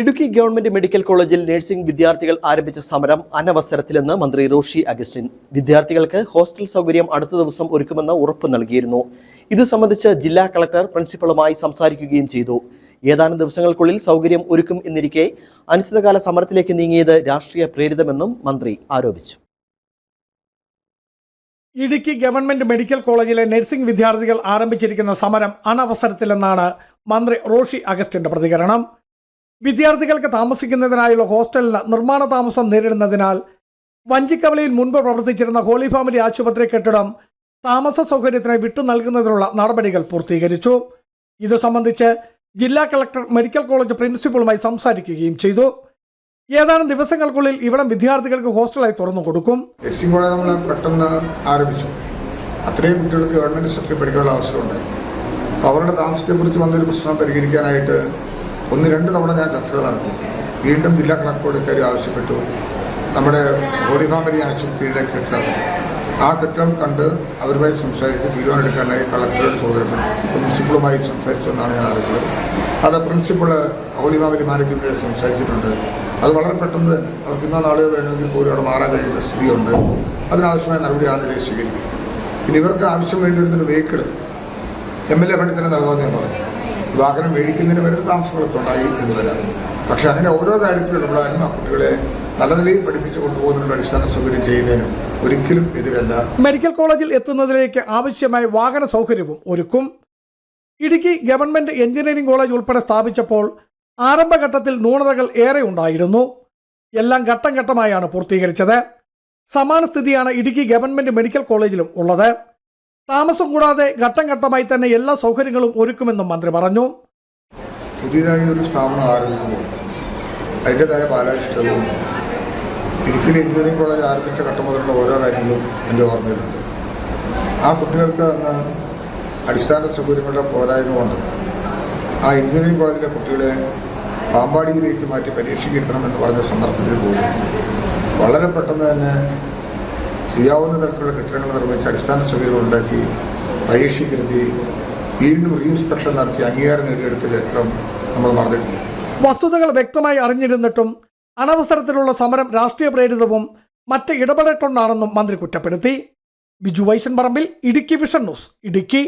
Idukki government medical കോളേജിൽ nursing വിദ്യാർത്ഥികൾ ആരംഭിച്ച സമരം അനവസരത്തിലെന്ന് മന്ത്രി റോഷി അഗസ്റ്റിൻ. വിദ്യാർത്ഥികൾക്ക് ഹോസ്റ്റൽ സൗകര്യം അടുത്ത ദിവസം ഒരുക്കുമെന്ന് ഉറപ്പ് നൽകിയിരുന്നു. ഇത് സംബന്ധിച്ച് ജില്ലാ കളക്ടർ പ്രിൻസിപ്പളുമായി സംസാരിക്കുകയും ചെയ്തു. ഏതാനും ദിവസങ്ങൾക്കുള്ളിൽ സൗകര്യം ഒരുക്കും എന്നിരിക്കെ അനിശ്ചിതകാല സമരത്തിലേക്ക് നീങ്ങിയത് രാഷ്ട്രീയ പ്രേരിതമെന്നും മന്ത്രി ആരോപിച്ചു. ഇടുക്കി ഗവൺമെന്റ് മെഡിക്കൽ കോളേജിലെ നഴ്സിംഗ് വിദ്യാർത്ഥികൾ ആരംഭിച്ചിരിക്കുന്ന സമരം അനവസരത്തിലെന്നാണ് മന്ത്രി റോഷി അഗസ്റ്റിന്റെ പ്രതികരണം. വിദ്യാർത്ഥികൾക്ക് താമസിക്കുന്നതിനായുള്ള ഹോസ്റ്റലിന് നിർമ്മാണ താമസം നേരിടുന്നതിനാൽ വഞ്ചിക്കവലയിൽ മുൻപ് പ്രവർത്തിച്ചിരുന്ന ഹോളി ഫാമിലി ആശുപത്രി കെട്ടിടം താമസ സൗകര്യത്തിന് വിട്ടു നൽകുന്നതിനുള്ള നടപടികൾ പൂർത്തീകരിച്ചു. ഇത് സംബന്ധിച്ച് ജില്ലാ കളക്ടർ മെഡിക്കൽ കോളേജ് പ്രിൻസിപ്പളുമായി സംസാരിക്കുകയും ചെയ്തു. ഏതാനും ദിവസങ്ങൾക്കുള്ളിൽ ഇവിടം വിദ്യാർത്ഥികൾക്ക് ഹോസ്റ്റലായി തുറന്നു കൊടുക്കും. നഴ്സിംഗ് കോളേജ് നമ്മൾ പെട്ടെന്ന് ആരംഭിച്ചു. അത്രയും കുട്ടികൾക്ക് ഗവൺമെന്റ് സെക്ടറിൽ പഠിക്കാനുള്ള അവസരമുണ്ടായി അപ്പോൾ അവരുടെ താമസത്തെക്കുറിച്ച് വന്നൊരു പ്രശ്നം പരിഹരിക്കാനായിട്ട് ഒന്ന് രണ്ട് തവണ ഞാൻ ചർച്ചകൾ നടത്തി. വീണ്ടും ജില്ലാ കളക്ടറോട് ഇക്കാര്യം ആവശ്യപ്പെട്ടു. നമ്മുടെ ഹോളി ഫാമിലി ആശുപത്രിയുടെ കെട്ടിടം. ആ കെട്ടിടം കണ്ട് അവരുമായി സംസാരിച്ച് തീരുമാനമെടുക്കാനായി കളക്ടറോട് ചുമതലപ്പെടുത്തി പ്രിൻസിപ്പളുമായി സംസാരിച്ചു എന്നാണ് ഞാൻ അറിയുന്നത് അത് പ്രിൻസിപ്പൾ ഹോളി ഫാമിലി മാനേജ്മെന്റിൽ സംസാരിച്ചിട്ടുണ്ട്. അത് വളരെ പെട്ടെന്ന് തന്നെ. അവർക്ക് ഇന്ന നാളെയോ വേണമെങ്കിൽ പോലും അവിടെ മാറാൻ കഴിയുന്ന സ്ഥിതിയുണ്ട്. അതിനാവശ്യമായ നടപടി ആ നിലയിൽ സ്വീകരിക്കും. പിന്നെ ഇവർക്ക് ആവശ്യം വേണ്ടി വരുന്നൊരു വെഹിക്കിൾ എം എൽ എ ഫണ്ടിൽ തന്നെ നൽകാമെന്ന് ഞാൻ പറഞ്ഞു. വാഹനം മേടിക്കുന്നതിന് വരെ താമസങ്ങളൊക്കെ ഉണ്ടായി എന്ന് വരാം. പക്ഷേ അങ്ങനെ ഓരോ കാര്യത്തിലും ഇടപെടാനും ആ കുട്ടികളെ നല്ല നിലയിൽ പഠിപ്പിച്ചു കൊണ്ടുപോകുന്നതിനുള്ള അടിസ്ഥാന സൗകര്യം ചെയ്യുന്നതിനും ഒരിക്കലും എതിരല്ല. മെഡിക്കൽ കോളേജിൽ എത്തുന്നതിലേക്ക് ആവശ്യമായ വാഹന സൗകര്യവും ഒരുക്കും. ഇടുക്കി ഗവൺമെന്റ് എഞ്ചിനീയറിംഗ് കോളേജ് ഉൾപ്പെടെ സ്ഥാപിച്ചപ്പോൾ ആരംഭഘട്ടത്തിൽ ന്യൂനതകൾ ഏറെ ഉണ്ടായിരുന്നു. എല്ലാം ഘട്ടം ഘട്ടമായാണ് പൂർത്തീകരിച്ചത്. സമാന സ്ഥിതിയാണ് ഇടുക്കി ഗവൺമെന്റ് മെഡിക്കൽ കോളേജിലും ഉള്ളത്. താമസം കൂടാതെ ഘട്ടം ഘട്ടമായി തന്നെ എല്ലാ സൗകര്യങ്ങളും ഒരുക്കുമെന്നും മന്ത്രി പറഞ്ഞു. പുതിയതായി ഒരു സ്ഥാപനം ആരംഭിക്കുമ്പോൾ അതിന്റെതായ ബാലാരിഷ്ടതകളുണ്ട് ഇടുക്കിയിൽ എഞ്ചിനീയറിംഗ് കോളേജ് ആരംഭിച്ച ഘട്ടം മുതലുള്ള ഓരോ കാര്യങ്ങളും എന്റെ ഓർമ്മയിലുണ്ട്. ആ കുട്ടികൾക്ക് അന്ന് അടിസ്ഥാന സൗകര്യങ്ങളുടെ പോരായ്മ കൊണ്ട് ആ എഞ്ചിനീയറിംഗ് കോളേജിലെ കുട്ടികളെ പാമ്പാടിയിലേക്ക് മാറ്റി പരീക്ഷയ്ക്കിരുത്തണം എന്ന് പറഞ്ഞ സന്ദർഭത്തിൽ പോലും വളരെ പെട്ടെന്ന് തന്നെ ചെയ്യാവുന്ന തരത്തിലുള്ള കെട്ടിടങ്ങൾ നിർമ്മിച്ച് അടിസ്ഥാന സൗകര്യങ്ങൾ ഉണ്ടാക്കി പരീക്ഷിക്കരുത്തി വീണ്ടും റീഇൻസ്പെക്ഷൻ നടത്തി അംഗീകാരം നേടിയെടുത്ത ചരിത്രം നമ്മൾ മറന്നിട്ടില്ല. വസ്തുതകൾ വ്യക്തമായി അറിഞ്ഞിരുന്നിട്ടും അനവസരത്തിലുള്ള സമരം രാഷ്ട്രീയ പ്രേരിതവും മറ്റ് ഇടപെടൽ കൊണ്ടാണെന്നും മന്ത്രി കുറ്റപ്പെടുത്തി. Biju Vaishan Parambil Idukki vision news Idukki.